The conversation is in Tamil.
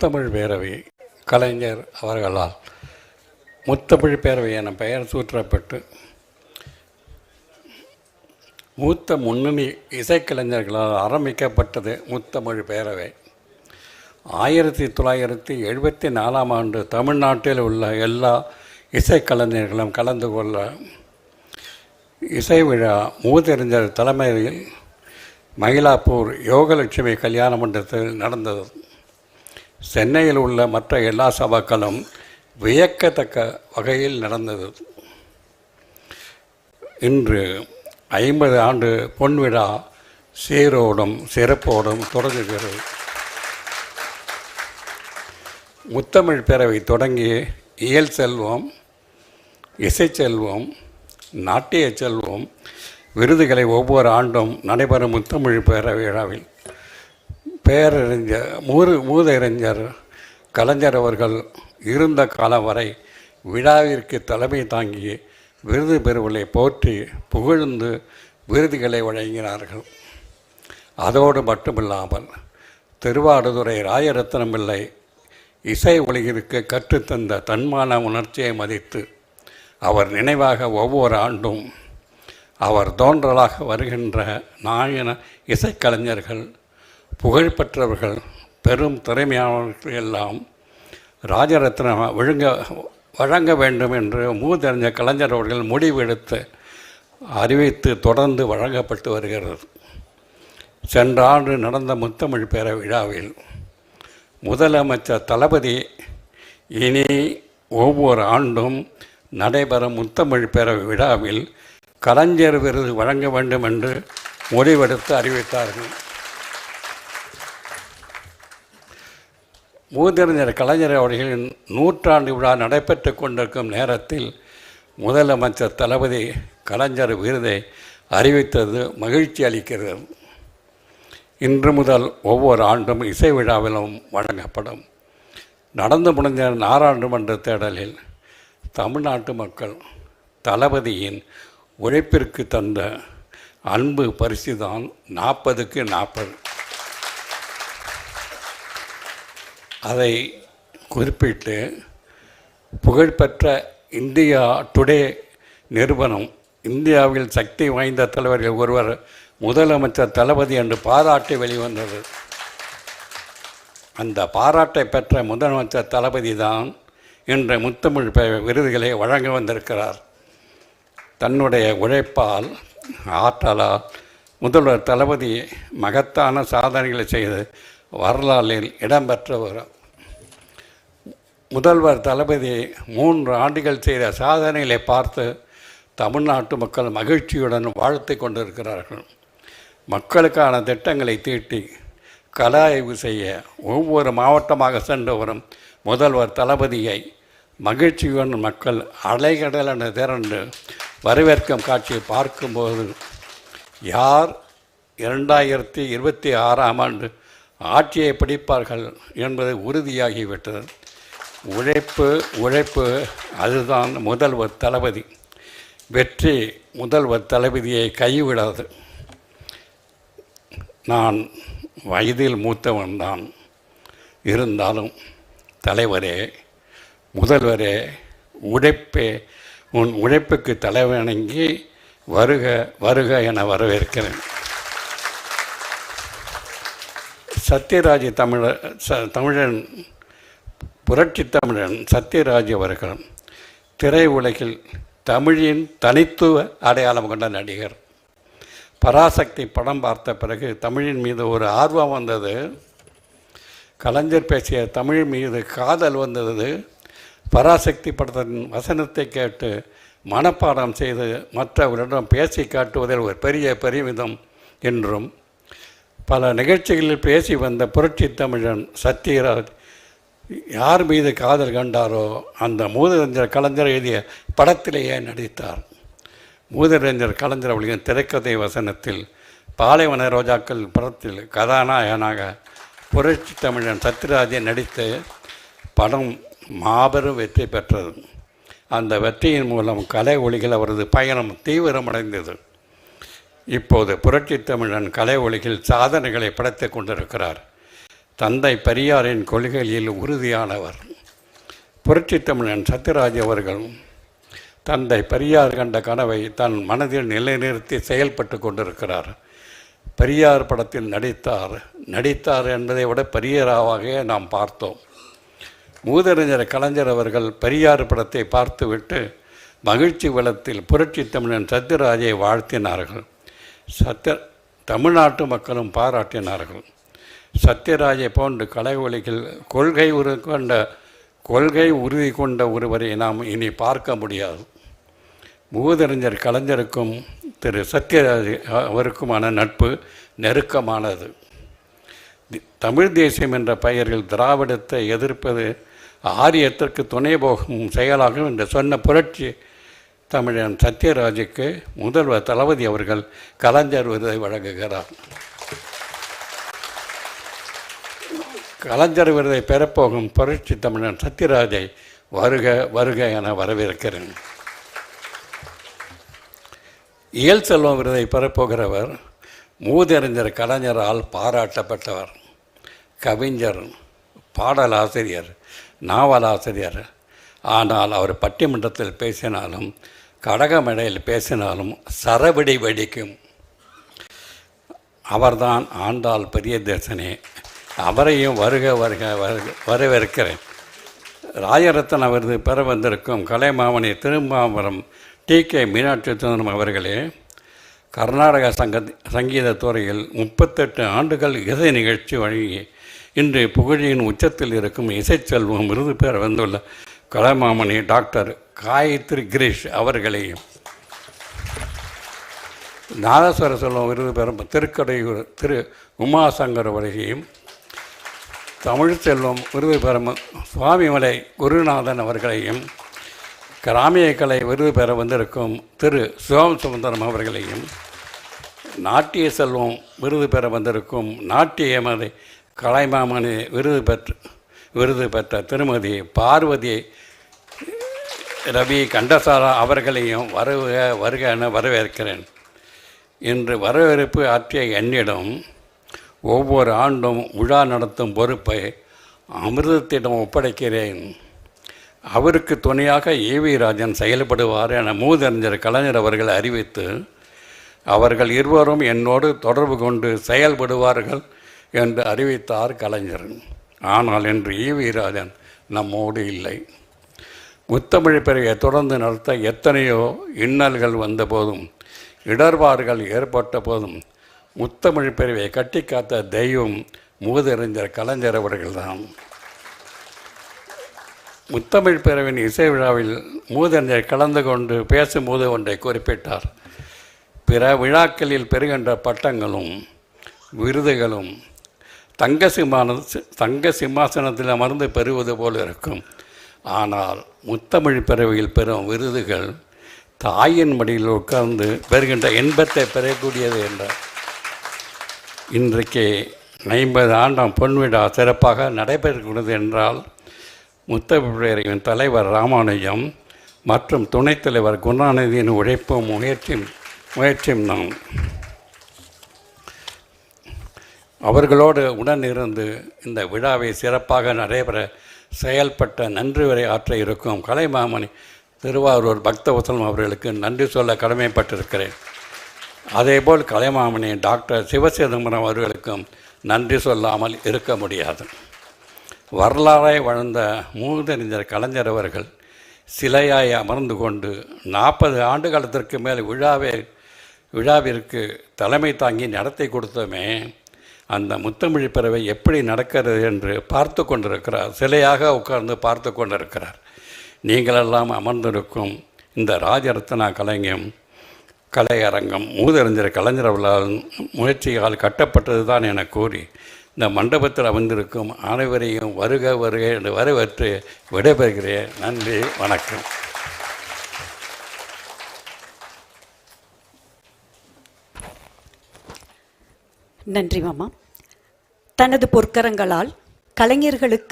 முத்தமிழ் பேரவை கலைஞர் அவர்களால் முத்தமிழ் பேரவை என பெயர் சூற்றப்பட்டு மூத்த முன்னணி இசைக்கலைஞர்களால் ஆரம்பிக்கப்பட்டது முத்தமிழ் பேரவை. ஆயிரத்தி தொள்ளாயிரத்தி எழுபத்தி நாலாம் ஆண்டு தமிழ்நாட்டில் உள்ள எல்லா இசைக்கலைஞர்களும் கலந்து கொள்ள இசை விழா மூதறிஞர் தலைமையில் மயிலாப்பூர் யோகலட்சுமி கல்யாண மண்டபத்தில் நடந்தது. சென்னையில் உள்ள மற்ற எல்லா சபாக்களும் வியக்கத்தக்க வகையில் நடந்தது. இன்று ஐம்பது ஆண்டு பொன்விழா சீரோடும் சிறப்போடும் தொடங்குகிறது. முத்தமிழ் பேரவை தொடங்கி இயல் செல்வம் இசை செல்வம் நாட்டிய செல்வம் விருதுகளை ஒவ்வொரு ஆண்டும் நடைபெறும் முத்தமிழ் பேரவை விழாவில் பேரறிஞர் மூறு மூதறிஞர் கலைஞர் அவர்கள் இருந்த காலம் வரை விழாவிற்கு தலைமை தாங்கி விருது பெறுவதை போற்றி புகழ்ந்து விருதுகளை வழங்கினார்கள். அதோடு மட்டுமில்லாமல் திருவாடுதுறை ராயரத்னம் பிள்ளை இசை உலகிற்கு கற்றுத்தந்த தன்மான உணர்ச்சியை மதித்து அவர் நினைவாக ஒவ்வொரு ஆண்டும் அவர் தோன்றலாக வருகின்ற நாயன இசைக்கலைஞர்கள் புகழ்பெற்றவர்கள் பெரும் திறமையானவர்கள் எல்லாம் ராஜரத்னம் விழுங்க வழங்க வேண்டும் என்று மூதறிஞ கலைஞர் அவர்கள் முடிவெடுத்து அறிவித்து தொடர்ந்து வழங்கப்பட்டு வருகிறது. சென்ற ஆண்டு நடந்த முத்தமிழ் பேர விழாவில் முதலமைச்சர் தளபதி இனி ஒவ்வொரு ஆண்டும் நடைபெறும் முத்தமிழ் பேர விழாவில் கலைஞர் விருது வழங்க வேண்டும் என்று முடிவெடுத்து அறிவித்தார்கள். மூதறிஞர் கலைஞர் அவர்களின் நூற்றாண்டு விழா நடைபெற்று கொண்டிருக்கும் நேரத்தில் முதலமைச்சர் தளபதி கலைஞர் விருதை அறிவித்தது மகிழ்ச்சி அளிக்கிறது. இன்று முதல் ஒவ்வொரு ஆண்டும் இசை விழாவிலும் வழங்கப்படும். நடந்து முடிந்த நாடாளுமன்ற தேடலில் தமிழ்நாட்டு மக்கள் தளபதியின் உழைப்பிற்கு தந்த அன்பு பரிசு தான் நாற்பதுக்கு நாற்பது. அதை குறிப்பிட்டு புகழ்பெற்ற இந்தியா டுடே நிறுவனம் இந்தியாவில் சக்தி வாய்ந்த தலைவர்கள் ஒருவர் முதலமைச்சர் தளபதி என்று பாராட்டி வெளிவந்தது. அந்த பாராட்டை பெற்ற முதலமைச்சர் தளபதி தான் இன்று முத்தமிழ் விருதுகளை வழங்க வந்திருக்கிறார். தன்னுடைய உழைப்பால் ஆற்றலால் முதல்வர் தளபதி மகத்தான சாதனைகளை செய்து வரலாறில் இடம்பெற்றவர் முதல்வர் தளபதி மூன்று ஆண்டுகள் செய்த சாதனைகளை பார்த்து தமிழ்நாட்டு மக்கள் மகிழ்ச்சியுடன் வாழ்த்து கொண்டிருக்கிறார்கள். மக்களுக்கான திட்டங்களை தீட்டி கலாய்வு செய்ய ஒவ்வொரு மாவட்டமாக சென்று வரும் முதல்வர் தளபதியை மகிழ்ச்சியுடன் மக்கள் அலைகடலென திரண்டு வரவேற்கும் காட்சியை பார்க்கும்போது யார் இரண்டாயிரத்தி இருபத்தி ஆறாம் ஆண்டு ஆட்சியை பிடிப்பார்கள் என்பது உறுதியாகிவிட்டது. உழைப்பு உழைப்பு அதுதான் முதல்வர் தளபதி. வெற்றி முதல்வர் தளபதியை கைவிடாது. நான் வயதில் மூத்தவன் தான். இருந்தாலும் தலைவரே முதல்வரே உழைப்பே உன் உழைப்புக்கு தலைவணங்கி வருக வருக என வரவேற்கிறேன். சத்யராஜ் தமிழ ச தமிழன் புரட்சி தமிழன் சத்யராஜ் அவர்கள் திரையுலகில் தமிழின் தனித்துவ அடையாளம் கொண்ட நடிகர். பராசக்தி படம் பார்த்த பிறகு தமிழின் மீது ஒரு ஆர்வம் வந்தது. கலைஞர் பேசிய தமிழ் மீது காதல் வந்தது. பராசக்தி படத்தின் வசனத்தை கேட்டு மனப்பாடம் செய்து மற்றவரிடம் பேசி காட்டுவதில் ஒரு பெரிய பெருமிதம் என்றும் பல நிகழ்ச்சிகளில் பேசி வந்த புரட்சி தமிழன் சத்யராஜ் யார் மீது காதல் கண்டாரோ அந்த மூதறிஞர் கலைஞர் எழுதிய படத்திலேயே நடித்தார். மூதறிஞர் கலைஞர் அவர்களின் திரைக்கதை வசனத்தில் பாலைவன ரோஜாக்கள் படத்தில் கதாநாயகனாக புரட்சி தமிழன் சத்யராஜை நடித்து படம் மாபெரும் வெற்றி பெற்றது. அந்த வெற்றியின் மூலம் கலை ஒளிகள் அவரது பயணம் தீவிரமடைந்தது. இப்போது புரட்சி தமிழன் கலை ஒளியில் சாதனைகளை படைத்துக் கொண்டிருக்கிறார். தந்தை பெரியாரின் கொள்கையில் உறுதியானவர். புரட்சி தமிழன் சத்யராஜ் அவர்கள் தந்தை பெரியார் கண்ட கனவை தன் மனதில் நிலைநிறுத்தி செயல்பட்டு கொண்டிருக்கிறார். பெரியார் படத்தில் நடித்தார். நடித்தார் என்பதை விட பெரியாராக நாம் பார்த்தோம். மூதறிஞர் கலைஞர் அவர்கள் பெரியார் படத்தை பார்த்துவிட்டு மகிழ்ச்சி வளத்தில் புரட்சி தமிழன் சத்யராஜை வாழ்த்தினார்கள். சத்திய தமிழ்நாட்டு மக்களும் பாராட்டினார்கள். சத்யராஜை போன்று கலைவொலிகள் கொள்கை உரு கொண்ட கொள்கை உறுதி கொண்ட ஒருவரை நாம் இனி பார்க்க முடியாது. மூதறிஞர் கலைஞருக்கும் திரு சத்யராஜ் அவருக்குமான நட்பு நெருக்கமானது. தமிழ் தேசியம் என்ற பெயரில் திராவிடத்தை எதிர்ப்பது ஆரியத்திற்கு துணை போகும் செயலாகும் என்று சொன்ன புரட்சி தமிழன் சத்யராஜுக்கு முதல்வர் தளபதி அவர்கள் கலைஞர் விருதை வழங்குகிறார். கலைஞர் விருதை பெறப்போகும் புரட்சி தமிழன் சத்யராஜை வருக வருக என வரவேற்கிறேன். இயல் செல்வம் விருதை பெறப்போகிறவர் மூதறிஞர் கலைஞரால் பாராட்டப்பட்டவர் கவிஞர் பாடலாசிரியர் நாவலாசிரியர். ஆனால் அவர் பட்டிமன்றத்தில் பேசினாலும் கடகமடையில் பேசினாலும் சரவடி வெடிக்கும். அவர்தான் ஆண்டாள் பெரியதேசனே அவரையும் வருக வருக வருக வரவேற்கிறேன். ராஜரத்ன விருது பெற வந்திருக்கும் கலைமாமணி திருமாவரம் டி. கே. மீனாட்சி சுந்தரம் அவர்களே கர்நாடக சங்க சங்கீத துறையில் முப்பத்தெட்டு ஆண்டுகள் இசை நிகழ்ச்சி வழங்கி இன்று புகழியின் உச்சத்தில் இருக்கும் இசைச்செல்வம் விருது பெற வந்துள்ள கலைமாமணி டாக்டர் காயத்ரி கிரீஷ் அவர்களையும். நாதஸ்வர செல்வம் விருது பெறும் திருக்கடையூர் திரு உமாசங்கர் அவர்களையும். தமிழ் செல்வம் விருது பெறும் சுவாமிமலை குருநாதன் அவர்களையும். கிராமிய கலை விருது பெற வந்திருக்கும் திரு சிவம் சுந்தரம் அவர்களையும். நாட்டிய செல்வம் விருது பெற வந்திருக்கும் நாட்டியமதை கலைமாமணி விருது பெற்று விருது பெற்ற திருமதி பார்வதி ரவி கண்டசாரா அவர்களையும் வருக வருக என வரவேற்கிறேன். இன்று வரவேற்பு ஆற்றிய என்னிடம் ஒவ்வொரு ஆண்டும் விழா நடத்தும் பொறுப்பை அமிர்தத்திடம் ஒப்படைக்கிறேன். அவருக்கு துணையாக ஏவி ராஜன் செயல்படுவார் என மூதறிஞர் கலைஞர் அவர்கள் அறிவித்து அவர்கள் இருவரும் என்னோடு தொடர்பு கொண்டு செயல்படுவார்கள் என்று அறிவித்தார் கலைஞர். ஆனால் என்று ஈவீராஜன் நம்மோடு இல்லை. முத்தமிழ் பிறையை தொடர்ந்து நடத்த எத்தனையோ இன்னல்கள் வந்த போதும் இடர்பாடுகள் ஏற்பட்ட போதும் முத்தமிழ் பிரிவை கட்டி காத்த தெய்வம் மூதறிஞர் கலைஞர் அவர்கள்தான். முத்தமிழ் பிறவின் இசை விழாவில் மூதறிஞர் கலந்து கொண்டு பேசும்போது ஒன்றை குறிப்பிட்டார். பிற விழாக்களில் பெறுகின்ற பட்டங்களும் விருதுகளும் தங்க சிம்மான தங்க சிம்மாசனத்தில் அமர்ந்து பெறுவது போல் இருக்கும். ஆனால் முத்தமிழ் பிறவியில் பெறும் விருதுகள் தாயின் மடியில் உட்கார்ந்து பெறுகின்ற இன்பத்தை பெறக்கூடியது என்றார் இன்றைக்கு ஐம்பது ஆண்டாம் பொன்விழா சிறப்பாக நடைபெறுகிறது என்றால் முத்தமிழரின் தலைவர் ராமானுஜம் மற்றும் துணைத் தலைவர் குணாநிதியின் உழைப்பும் முயற்சியும் முயற்சியும் தான். அவர்களோடு உடன் இருந்து இந்த விழாவை சிறப்பாக நடைபெற செயல்பட்ட நன்றி வரை ஆற்ற இருக்கும் கலைமாமணி திருவாரூர் பக்தவசலம் அவர்களுக்கு நன்றி சொல்ல கடமைப்பட்டிருக்கிறேன். அதேபோல் கலைமாமணி டாக்டர் சிவசிதம்பரம் அவர்களுக்கும் நன்றி சொல்லாமல் இருக்க முடியாது. வரலாறை வாழ்ந்த மூதறிஞர் கலைஞர் அவர்கள் சிலையாய் அமர்ந்து கொண்டு நாற்பது ஆண்டு காலத்திற்கு மேல் விழாவை விழாவிற்கு தலைமை தாங்கி நடத்தி கொடுத்தோமே அந்த முத்தமிழ் பறவை எப்படி நடக்கிறது என்று பார்த்து கொண்டிருக்கிறார். சிலையாக உட்கார்ந்து பார்த்து கொண்டிருக்கிறார். நீங்களெல்லாம் அமர்ந்திருக்கும் இந்த ராஜரத்னா கலைஞம் கலையரங்கம் மூதறிஞர் கலைஞர் முயற்சியால் கட்டப்பட்டது தான் என கூறி இந்த மண்டபத்தில் அமர்ந்திருக்கும் அனைவரையும் வருக வருக என்று வரவேற்று விடைபெறுகிறேன். நன்றி வணக்கம். நன்றி மாமா. தனது பொற்கரங்களால் கலைஞர்களுக்கு